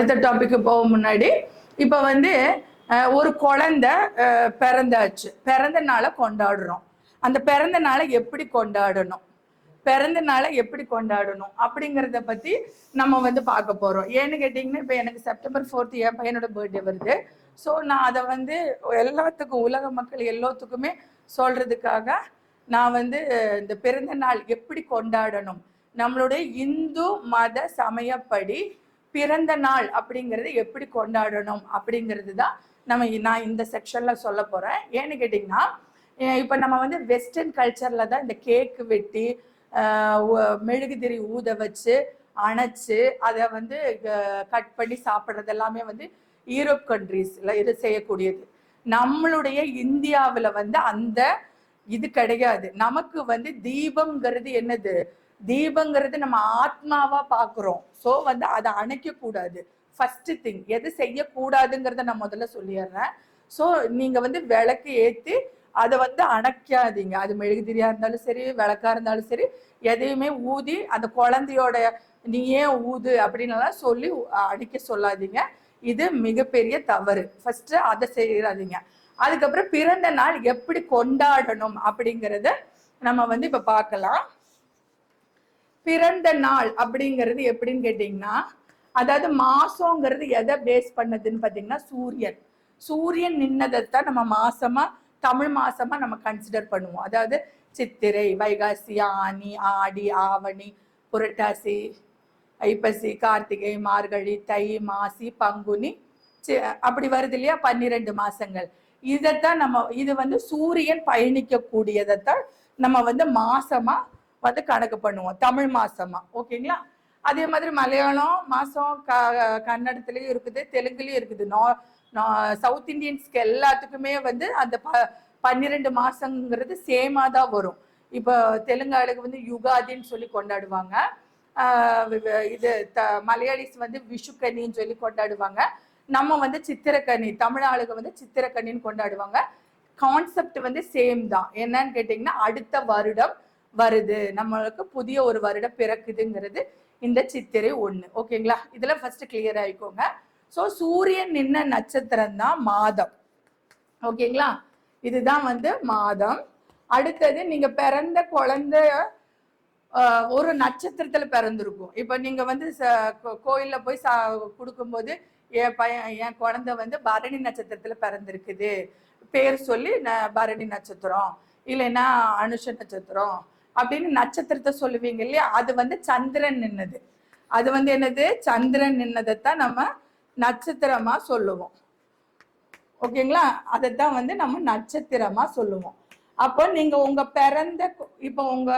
அடுத்த டாபிக்கு போக முன்னாடி. இப்போ வந்து ஒரு குழந்தை பிறந்தாச்சு. பிறந்த நாளை கொண்டாடுறோம். அந்த பிறந்த நாளை எப்படி கொண்டாடணும்? பிறந்த நாளை எப்படி கொண்டாடணும்? அப்படிங்கிறத பத்தி நம்ம வந்து பார்க்க போறோம். ஏன்னு கேட்டிங்கன்னா இப்போ எனக்கு செப்டம்பர் ஃபோர்த் என் பையனோட பர்த்டே வருது. ஸோ நான் அதை வந்து எல்லாத்துக்கும் உலக மக்கள் எல்லாத்துக்குமே சொல்றதுக்காக நான் வந்து இந்த பிறந்த நாள் எப்படி கொண்டாடணும்? நம்மளுடைய இந்து மத சமயப்படி பிறந்த நாள் அப்படிங்கிறது எப்படி கொண்டாடணும் அப்படிங்கிறது தான் நம்ம நான் இந்த செக்ஷன்ல சொல்ல போறேன். ஏன்னு கேட்டிங்கன்னா இப்போ நம்ம வந்து வெஸ்டர்ன் கல்ச்சர்ல தான் இந்த கேக்கு வெட்டி மெழுகுதிரி ஊத வச்சு அணைச்சு அதை வந்து கட் பண்ணி சாப்பிட்றது எல்லாமே வந்து யூரோப் கண்ட்ரீஸில் இது செய்யக்கூடியது. நம்மளுடைய இந்தியாவில் வந்து அந்த இது கிடையாது. நமக்கு வந்து தீபம்ங்கிறது என்னது? தீபங்கிறது நம்ம ஆத்மாவா பாக்குறோம் சோ வந்து அதை அணைக்க கூடாது ஃபர்ஸ்ட் திங் எது செய்யக்கூடாதுங்கிறத நான் முதல்ல சொல்லிடுறேன். ஸோ நீங்க வந்து விளக்கு ஏற்றி அதை வந்து அணைக்காதீங்க. அது மெழுகுதிரியா இருந்தாலும் சரி விளக்கா இருந்தாலும் சரி எதையுமே ஊதி அந்த குழந்தையோட நீ ஏன் ஊது அப்படின்லாம் சொல்லி அடிக்க சொல்லாதீங்க. இது மிகப்பெரிய தவறு. ஃபர்ஸ்ட் அதை செய்யறாதீங்க அதுக்கப்புறம் பிறந்த நாள் எப்படி கொண்டாடணும் அப்படிங்கிறத நம்ம வந்து இப்போ பார்க்கலாம். பிறந்த நாள் அப்படிங்கிறது எப்படின்னு கேட்டிங்கன்னா அதாவது மாசங்கிறது எதை பேஸ் பண்ணதுன்னு பார்த்தீங்கன்னா சூரியன். சூரியன் நின்னதைத்தான் நம்ம மாசமா தமிழ் மாசமா நம்ம கன்சிடர் பண்ணுவோம். அதாவது சித்திரை வைகாசி ஆனி ஆடி ஆவணி புரட்டாசி ஐப்பசி கார்த்திகை மார்கழி தை மாசி பங்குனி அப்படி வருது இல்லையா? பன்னிரெண்டு மாசங்கள். இதைத்தான் நம்ம இது வந்து சூரியன் பயணிக்கக்கூடியதைத்தான் நம்ம வந்து மாசமா வந்து கணக்கு பண்ணுவோம். தமிழ் மாசமா. ஓகேங்களா? அதே மாதிரி மலையாளம் மாசம் க கன்னடத்துலயும் இருக்குது தெலுங்குலயும் இருக்குது. நா சவுத் இந்தியன்ஸ்க்கு எல்லாத்துக்குமே வந்து அந்த ப பன்னிரெண்டு மாசங்கிறது சேமா தான் வரும். இப்போ தெலுங்காளுக்கு வந்து யுகாதின்னு சொல்லி கொண்டாடுவாங்க. இது த மலையாளிஸ் வந்து விஷுக்கனின்னு சொல்லி கொண்டாடுவாங்க. நம்ம வந்து சித்திரக்கனி தமிழ் ஆளுங்க வந்து சித்திரக்கனின்னு கொண்டாடுவாங்க. கான்செப்ட் வந்து சேம் தான். என்னன்னு கேட்டிங்கன்னா அடுத்த வருடம் வருது. நம்மளுக்கு புதிய ஒரு வருடம் பிறக்குதுங்கிறது இந்த சித்திரை ஒண்ணு. ஓகேங்களா? இதுல ஃபர்ஸ்ட் கிளியர் ஆயிக்கோங்க. ஸோ சூரியன் நின்ன நட்சத்திரம் தான் மாதம். ஓகேங்களா? இதுதான் வந்து மாதம். அடுத்தது நீங்க பிறந்த குழந்தை ஒரு நட்சத்திரத்துல பிறந்திருக்கும். இப்போ நீங்க வந்து ச- கோயில்ல போய் சா கொடுக்கும்போது என் பையன் என் குழந்தை வந்து பரணி நட்சத்திரத்துல பிறந்திருக்குது. பேர் சொல்லி ந- பரணி நட்சத்திரம். இல்லைன்னா அனுஷ நட்சத்திரம். அப்படின்னு நட்சத்திரத்தை சொல்லுவீங்க இல்லையா? அது வந்து சந்திரன் நின்னது. அது வந்து என்னது? சந்திரன் நின்னதைத்தான் நம்ம நட்சத்திரமா சொல்லுவோம். ஓகேங்களா? அதைத்தான் வந்து நம்ம நட்சத்திரமா சொல்லுவோம். அப்போ நீங்க உங்க பிறந்த இப்போ உங்க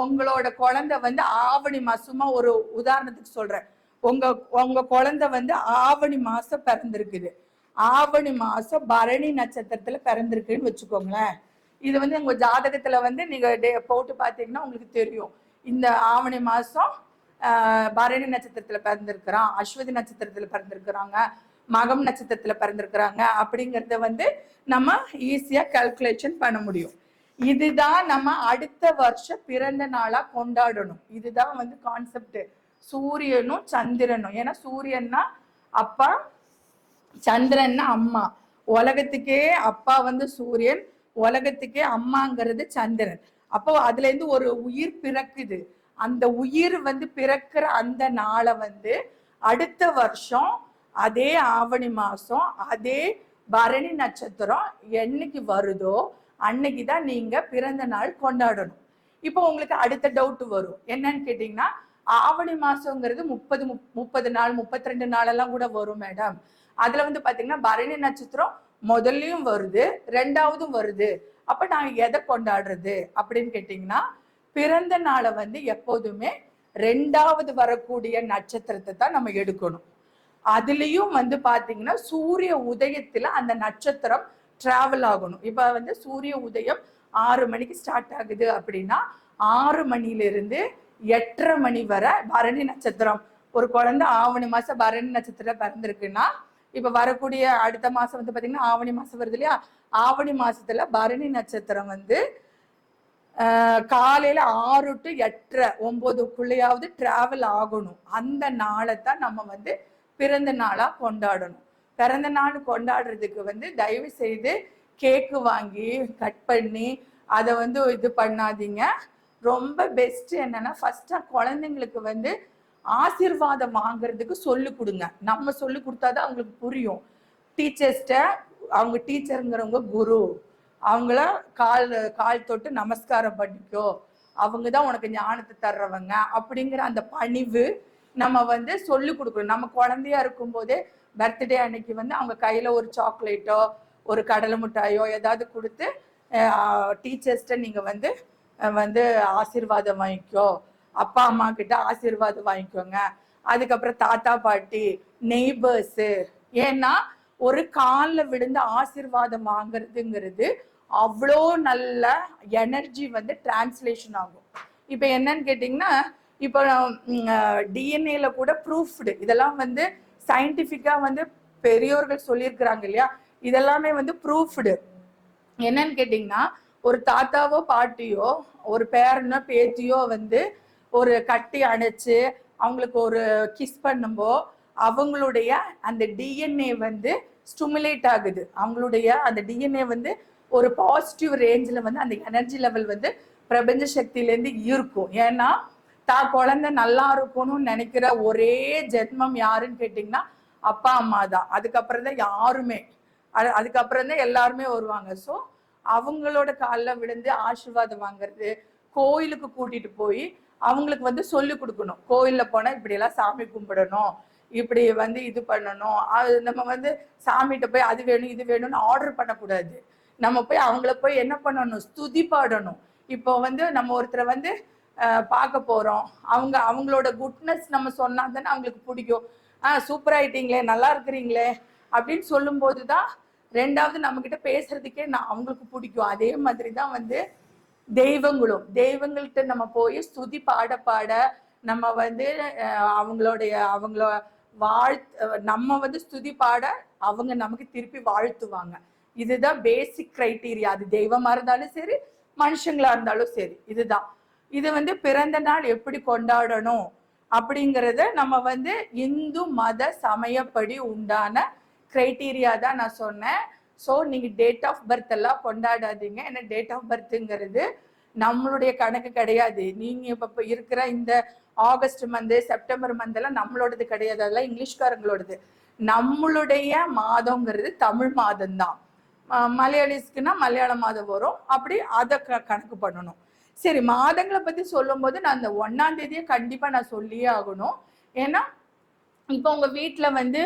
உங்களோட குழந்தை வந்து ஆவணி மாசமா ஒரு உதாரணத்துக்கு சொல்றேன். உங்க உங்க குழந்தை வந்து ஆவணி மாசம் பிறந்திருக்குது. ஆவணி மாசம் பரணி நட்சத்திரத்துல பிறந்திருக்குன்னு வச்சுக்கோங்களேன். இது வந்து உங்க ஜாதகத்துல வந்து நீங்க டே- போட்டு பார்த்தீங்கன்னா உங்களுக்கு தெரியும். இந்த ஆவணி மாசம் பரணி நட்சத்திரத்துல பிறந்திருக்கிறான் அஸ்வதி நட்சத்திரத்துல பிறந்திருக்கிறாங்க மகம் நட்சத்திரத்துல பிறந்திருக்கிறாங்க அப்படிங்கறத வந்து நம்ம ஈஸியா கல்குலேஷன் பண்ண முடியும். இதுதான் நம்ம அடுத்த வருஷம் பிறந்த நாளா கொண்டாடணும். இதுதான் வந்து கான்செப்ட் சூரியனும் சந்திரனும். ஏன்னா சூரியன்னா அப்பா சந்திரன்னா அம்மா. உலகத்துக்கே அப்பா வந்து சூரியன். உலகத்துக்கே அம்மாங்கிறது சந்திரன். அப்போ அதுல இருந்து ஒரு உயிர் பிறக்குது. அந்த உயிர் வந்து பிறக்கிற அந்த நாளை வந்து அடுத்த வருஷம் அதே ஆவணி மாசம் அதே பரணி நட்சத்திரம் என்னைக்கு வருதோ அன்னைக்கு தான் நீங்க பிறந்த நாள் கொண்டாடணும். இப்போ உங்களுக்கு அடுத்த டவுட் வரும். என்னன்னு கேட்டீங்கன்னா ஆவணி மாசங்கிறது முப்பது முப்பது நாள் முப்பத்தி ரெண்டு நாளெல்லாம் கூட வரும் மேடம் அதுல வந்து பாத்தீங்கன்னா பரணி நட்சத்திரம் முதல்லயும் வருது ரெண்டாவதும் வருது. அப்ப நாங்கள் எதை கொண்டாடுறது அப்படின்னு கேட்டீங்கன்னா பிறந்த நாளை வந்து எப்போதுமே ரெண்டாவது வரக்கூடிய நட்சத்திரத்தை தான் நம்ம எடுக்கணும். அதுலேயும் வந்து பார்த்தீங்கன்னா சூரிய உதயத்துல அந்த நட்சத்திரம் ட்ராவல் ஆகணும். இப்போ வந்து சூரிய உதயம் ஆறு மணிக்கு ஸ்டார்ட் ஆகுது அப்படின்னா ஆறு மணில இருந்து எட்டரை மணி வரை பரணி நட்சத்திரம். ஒரு குழந்தை ஆவணி மாதம் பரணி நட்சத்திரம் பிறந்திருக்குன்னா இப்ப வரக்கூடிய அடுத்த மாசம் வந்து பாத்தீங்கன்னா ஆவணி மாசம் வருது இல்லையா? ஆவணி மாசத்துல பரணி நட்சத்திரம் வந்து காலையில் காலையில ஆறு டு எட்டரை ஒன்பதுக்குள்ளேயாவது டிராவல் ஆகணும். அந்த நாளை தான் நம்ம வந்து பிறந்த நாளா கொண்டாடணும். பிறந்த நாள் கொண்டாடுறதுக்கு வந்து தயவு செய்து கேக்கு வாங்கி கட் பண்ணி அதை வந்து இது பண்ணாதீங்க. ரொம்ப பெஸ்ட் என்னன்னா ஃபர்ஸ்டா குழந்தைங்களுக்கு வந்து ஆசீர்வாதம் வாங்குறதுக்கு சொல்லு கொடுங்க. நம்ம சொல்லி கொடுத்தாதான் அவங்களுக்கு புரியும். டீச்சர்ஸ்ட அவங்க டீச்சருங்கிறவங்க குரு. அவங்கள கால் கால் தொட்டு நமஸ்காரம் பண்ணிக்கோ. அவங்க தான் உனக்கு ஞானத்தை தர்றவங்க அப்படிங்கிற அந்த பணிவு நம்ம வந்து சொல்லி கொடுக்கணும். நம்ம குழந்தையா இருக்கும்போதே பர்த்டே அன்னைக்கு வந்து அவங்க கையில ஒரு சாக்லேட்டோ ஒரு கடலை மிட்டாயோ ஏதாவது கொடுத்து டீச்சர்ஸ்ட நீங்க வந்து வந்து ஆசீர்வாதம் வாங்கிக்கோ. அப்பா அம்மா கிட்ட ஆசீர்வாதம் வாங்கிக்கோங்க. அதுக்கப்புறம் தாத்தா பாட்டி நெய்பர்ஸு ஏன்னா ஒரு காலில் விழுந்து ஆசீர்வாதம் வாங்குறதுங்கிறது அவ்வளோ நல்ல எனர்ஜி வந்து டிரான்ஸ்லேஷன் ஆகும். இப்போ என்னன்னு கேட்டிங்கன்னா இப்போ டிஎன்ஏல கூட ப்ரூஃப்டு இதெல்லாம் வந்து சயின்டிஃபிக்காக வந்து பெரியோர்கள் சொல்லியிருக்கிறாங்க இல்லையா? இதெல்லாமே வந்து ப்ரூஃப்டு என்னன்னு கேட்டிங்கன்னா ஒரு தாத்தாவோ பாட்டியோ ஒரு பேரனோ பேத்தியோ வந்து ஒரு கட்டி அணைச்சு அவங்களுக்கு ஒரு கிஸ் பண்ணும்போ அவங்களுடைய அந்த டிஎன்ஏ வந்து ஸ்டிமுலேட் ஆகுது. அவங்களுடைய அந்த டிஎன்ஏ வந்து ஒரு பாசிட்டிவ் ரேஞ்சில் வந்து அந்த எனர்ஜி லெவல் வந்து பிரபஞ்ச சக்தியிலேருந்து இருக்கும் ஏன்னா தா குழந்தை நல்லா இருக்கணும்னு நினைக்கிற ஒரே ஜென்மம் யாருன்னு கேட்டிங்கன்னா அப்பா அம்மா தான். அதுக்கப்புறம் தான் யாருமே. அது- அதுக்கப்புறம் தான் எல்லாருமே வருவாங்க. ஸோ அவங்களோட காலில் விழுந்து ஆசீர்வாதம் வாங்குறது கோயிலுக்கு கூட்டிட்டு போய் அவங்களுக்கு வந்து சொல்லி கொடுக்கணும். கோயிலில் போனால் இப்படியெல்லாம் சாமி கும்பிடணும் இப்படி வந்து இது பண்ணணும். அது நம்ம வந்து சாமிகிட்ட போய் அது வேணும் இது வேணும்னு ஆர்டர் பண்ணக்கூடாது. நம்ம போய் அவங்கள போய் என்ன பண்ணணும்? ஸ்துதி பாடணும். இப்போ வந்து நம்ம ஒருத்தரை வந்து பார்க்க போகிறோம் அவங்க அவங்களோட குட்னஸ் நம்ம சொன்னால் தானே அவங்களுக்கு பிடிக்கும். ஆ சூப்பர் ஆயிட்டீங்களே நல்லா இருக்கிறீங்களே அப்படின்னு சொல்லும்போது தான் ரெண்டாவது நம்மக்கிட்ட பேசுறதுக்கே நான் அவங்களுக்கு பிடிக்கும். அதே மாதிரி தான் வந்து தெய்வங்களும் தெய்வங்கள்ட்ட நம்ம போய் ஸ்துதி பாட பாட நம்ம வந்து அவங்களுடைய அவங்கள வாழ்த்து நம்ம வந்து ஸ்துதி பாட அவங்க நமக்கு திருப்பி வாழ்த்துவாங்க. இதுதான் பேசிக் கிரைட்டீரியா அது தெய்வமா இருந்தாலும் சரி மனுஷங்களா இருந்தாலும் சரி இதுதான். இது வந்து பிறந்த நாள் எப்படி கொண்டாடணும் அப்படிங்கிறத நம்ம வந்து இந்து மத சமயப்படி உண்டான கிரைட்டீரியா தான் நான் சொன்னேன். ஸோ நீங்கள் டேட் ஆஃப் பர்த் எல்லாம் கொண்டாடாதீங்க. ஏன்னா டேட் ஆஃப் பர்த்ங்கிறது நம்மளுடைய கணக்கு கிடையாது. நீங்கள் இப்போ இருக்கிற இந்த ஆகஸ்ட் மந்த் செப்டம்பர் மந்தெல்லாம் நம்மளோடது கிடையாது. அதெல்லாம் இங்கிலீஷ்காரங்களோடது. நம்மளுடைய மாதங்கிறது தமிழ் மாதம் தான் மலையாளிஸ்க்குன்னா மலையாள மாதம் வரும். அப்படி அதை க- கணக்கு பண்ணணும். சரி மாதங்களை பற்றி சொல்லும்போது நான் அந்த ஒன்றாம் தேதியை கண்டிப்பாக நான் சொல்லியே ஆகணும். ஏன்னா இப்போ உங்கள் வீட்டில் வந்து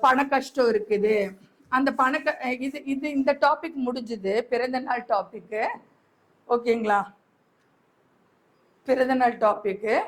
பண கஷ்டம் இருக்குது. அந்த பண க- இது இது இந்த டாபிக் முடிஞ்சுது. பிறந்த நாள் டாபிக்கு ஓகேங்களா? பிறந்த நாள் டாபிக்கு